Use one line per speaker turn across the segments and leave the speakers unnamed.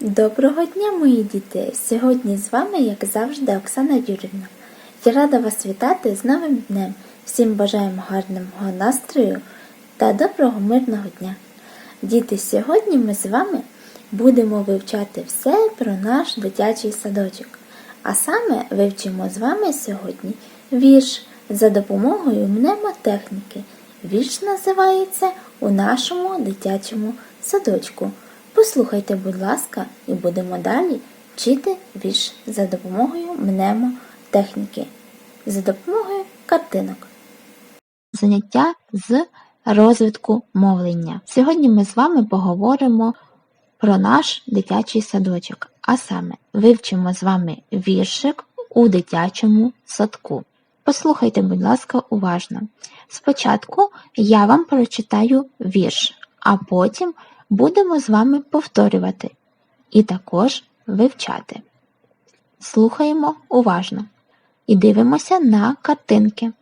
Доброго дня, мої діти! Сьогодні з вами, як завжди, Оксана Юрівна. Я рада вас вітати з новим днем. Всім бажаємо гарного настрою та доброго мирного дня. Діти, сьогодні ми з вами будемо вивчати все про наш дитячий садочок. А саме вивчимо з вами сьогодні вірш за допомогою мнемотехніки. Вірш називається У нашому дитячому садочку. Послухайте, будь ласка, і будемо далі вчити вірш за допомогою мнемотехніки, за допомогою картинок. Заняття з розвитку мовлення. Сьогодні ми з вами поговоримо про наш дитячий садочок, а саме вивчимо з вами віршик у дитячому садку. Послухайте, будь ласка, уважно. Спочатку я вам прочитаю вірш, а потім будемо з вами повторювати і також вивчати. Слухаємо уважно і дивимося на картинки.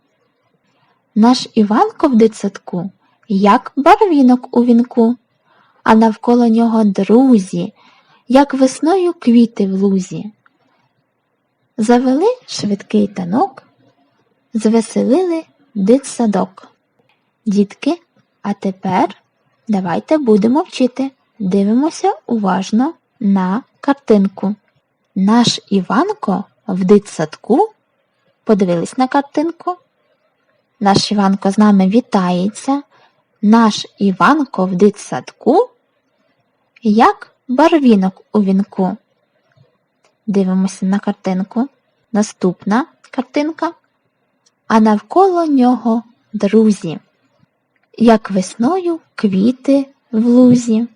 Наш Іванко в дитсадку, як барвінок у вінку, а навколо нього друзі, як весною квіти в лузі. Завели швидкий танок, звеселили дитсадок. Дітки, а тепер давайте будемо вчити. Дивимося уважно на картинку. Наш Іванко в дитсадку. Подивились на картинку. Наш Іванко з нами вітається. Наш Іванко в дитсадку, як барвінок у вінку. Дивимося на картинку. Наступна картинка. А навколо нього друзі, як весною квіти в лузі.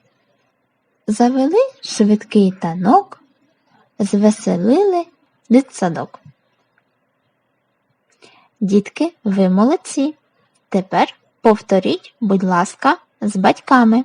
Завели швидкий танок, звеселили дитсадок. Дітки, ви молодці. Тепер повторіть, будь ласка, з батьками.